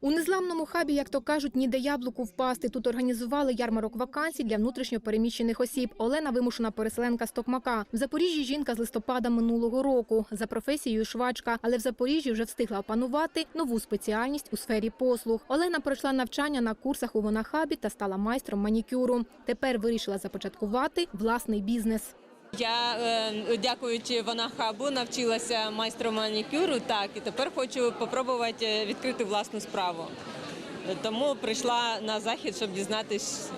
У незламному хабі, як то кажуть, ніде яблуку впасти. Тут організували ярмарок вакансій для внутрішньо переміщених осіб. Олена вимушена переселенка з Токмака. В Запоріжжі жінка з листопада минулого року. За професією швачка, але в Запоріжжі вже встигла опанувати нову спеціальність у сфері послуг. Олена пройшла навчання на курсах у Вонахабі та стала майстром манікюру. Тепер вирішила започаткувати власний бізнес. Я, е, дякуючи вона хабу, навчилася майстру манікюру, так, і тепер хочу спробувати відкрити власну справу. Тому прийшла на захід, щоб дізнатися,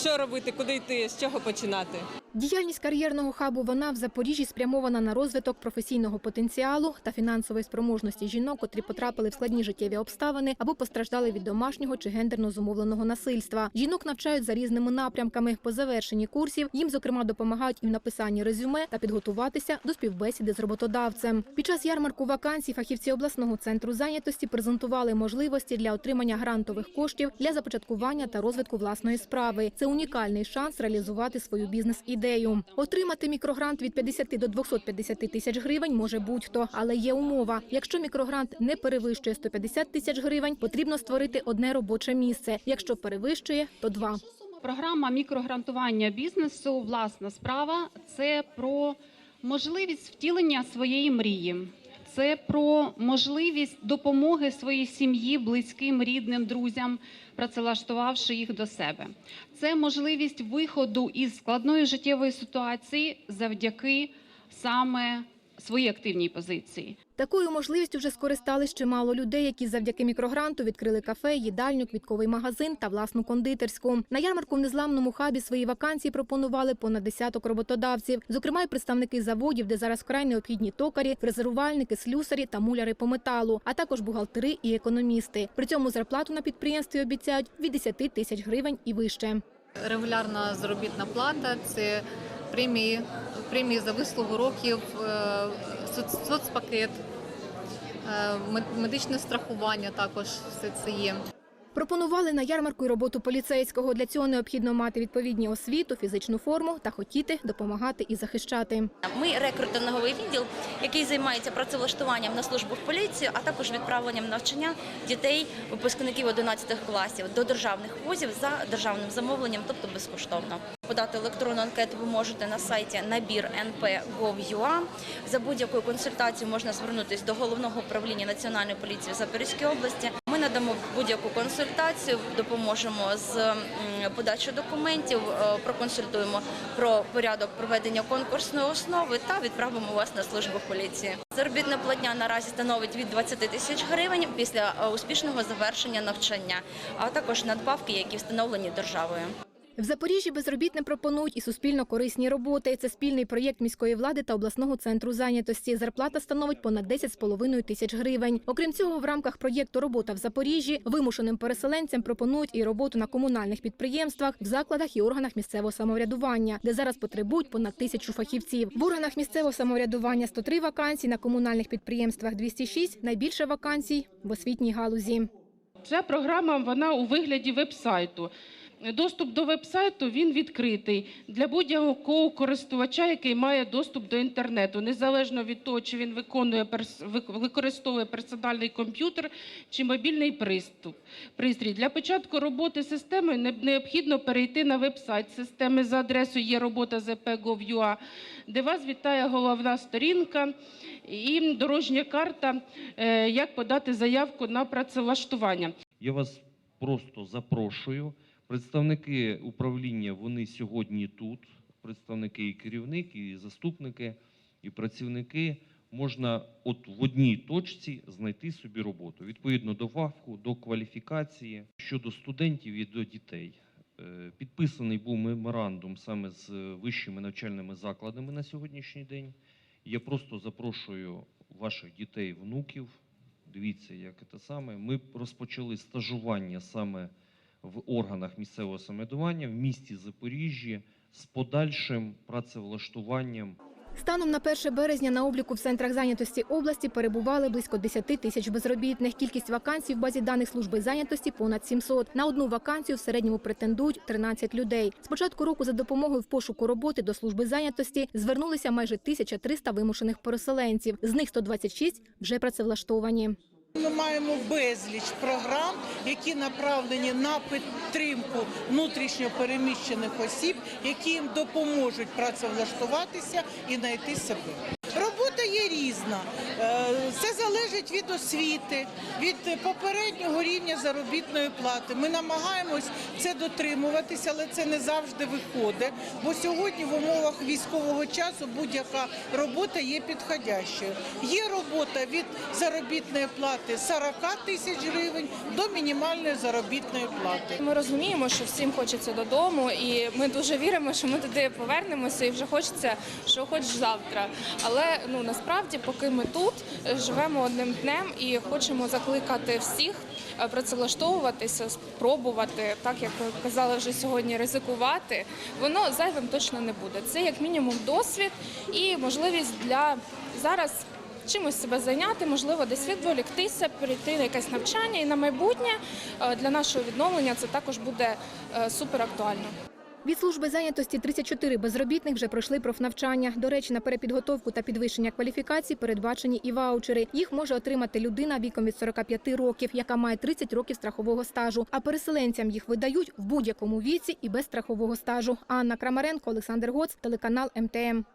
що робити, куди йти, з чого починати. Діяльність кар'єрного хабу вона в Запоріжжі спрямована на розвиток професійного потенціалу та фінансової спроможності жінок, котрі потрапили в складні життєві обставини або постраждали від домашнього чи гендерно зумовленого насильства. Жінок навчають за різними напрямками. По завершенні курсів їм, зокрема, допомагають і в написанні резюме та підготуватися до співбесіди з роботодавцем. Під час ярмарку вакансій фахівці обласного центру зайнятості презентували можливості для отримання грантових коштів для започаткування та розвитку власної справи. Це унікальний шанс реалізувати свою бізнес-ідею. Отримати мікрогрант від 50 до 250 тисяч гривень може будь-хто, але є умова. Якщо мікрогрант не перевищує 150 тисяч гривень, потрібно створити одне робоче місце. Якщо перевищує, то два. Програма мікрогрантування бізнесу Власна справа це про можливість втілення своєї мрії. Це про можливість допомоги своїй сім'ї, близьким, рідним, друзям, працевлаштувавши їх до себе. Це можливість виходу із складної життєвої ситуації завдяки саме своїй активній позиції. Такою можливістю вже скористались чимало людей, які завдяки мікрогранту відкрили кафе, їдальню, квітковий магазин та власну кондитерську. На ярмарку в незламному хабі свої вакансії пропонували понад десяток роботодавців, зокрема й представники заводів, де зараз вкрай необхідні токарі, фрезерувальники, слюсарі та муляри по металу, а також бухгалтери і економісти. При цьому зарплату на підприємстві обіцяють від 10 тисяч гривень і вище. Регулярна заробітна плата це премії, премії за вислугу років, е, соцпакет, е, медичне страхування також все це є. Пропонували на ярмарку й роботу поліцейського. Для цього необхідно мати відповідні освіту, фізичну форму та хотіти допомагати і захищати. Ми рекрутинговий відділ, який займається працевлаштуванням на службу в поліцію, а також відправленням навчання дітей, випускників 11 класів до державних вузів за державним замовленням, тобто безкоштовно. Подати електронну анкету ви можете на сайті набір np.gov.ua. За будь-якою консультацією можна звернутися до головного управління національної поліції в Запорізькій області. Надамо будь-яку консультацію, допоможемо з м, подачою документів, е, проконсультуємо про порядок проведення конкурсної основи та відправимо вас на службу поліції. Заробітна платня наразі становить від 20 тисяч гривень після е, успішного завершення навчання, а також надбавки, які встановлені державою. В Запоріжжі безробітним пропонують і суспільно корисні роботи. Це спільний проєкт міської влади та обласного центру зайнятості. Зарплата становить понад 10,5 тисяч гривень. Окрім цього, в рамках проєкту Робота в Запоріжжі вимушеним переселенцям пропонують і роботу на комунальних підприємствах, в закладах і органах місцевого самоврядування, де зараз потребують понад тисячу фахівців. В органах місцевого самоврядування 103 вакансій, на комунальних підприємствах 206, найбільше вакансій в освітній галузі. Ця програма вона у вигляді веб-сайту. Доступ до веб-сайту він відкритий для будь-якого користувача, який має доступ до інтернету, незалежно від того, чи він виконує використовує персональний комп'ютер чи мобільний приступ. Пристрій для початку роботи системи необхідно перейти на веб-сайт системи за адресою є робота ZP.gov.ua, де вас вітає головна сторінка і дорожня карта, е, як подати заявку на працевлаштування. Я вас просто запрошую. Представники управління вони сьогодні тут. Представники і керівник, і заступники, і працівники. Можна от в одній точці знайти собі роботу відповідно до фаху, до кваліфікації щодо студентів і до дітей. Е, Підписаний був меморандум саме з вищими навчальними закладами на сьогоднішній день. Я просто запрошую ваших дітей, внуків. Дивіться, як це саме. Ми розпочали стажування саме в органах місцевого самоврядування в місті Запоріжжі з подальшим працевлаштуванням Станом на 1 березня на обліку в центрах зайнятості області перебували близько 10 тисяч безробітних. Кількість вакансій в базі даних служби зайнятості понад 700. На одну вакансію в середньому претендують 13 людей. З початку року за допомогою в пошуку роботи до служби зайнятості звернулися майже 1300 вимушених переселенців. З них 126 вже працевлаштовані. Ми маємо безліч програм, які направлені на підтримку внутрішньо переміщених осіб, які їм допоможуть працевлаштуватися і знайти себе. Є різна. Це залежить від освіти, від попереднього рівня заробітної плати. Ми намагаємось це дотримуватися, але це не завжди виходить. Бо сьогодні в умовах військового часу будь-яка робота є підходящою. Є робота від заробітної плати 40 тисяч гривень до мінімальної заробітної плати. Ми розуміємо, що всім хочеться додому, і ми дуже віримо, що ми туди повернемося і вже хочеться, що хоч завтра. Але ну насправді, поки ми тут е, живемо одним днем і хочемо закликати всіх е, працевлаштовуватися, спробувати, так як казали вже сьогодні, ризикувати. Воно зайвим точно не буде. Це як мінімум досвід і можливість для зараз. Чимось себе зайняти, можливо, десь відволіктися, перейти на якесь навчання і на майбутнє е, для нашого відновлення це також буде е, супер актуально. Від служби зайнятості 34 безробітних вже пройшли профнавчання. До речі, на перепідготовку та підвищення кваліфікацій передбачені і ваучери. Їх може отримати людина віком від 45 років, яка має 30 років страхового стажу. А переселенцям їх видають в будь-якому віці і без страхового стажу. Анна Крамаренко, Олександр Гоц, телеканал МТМ.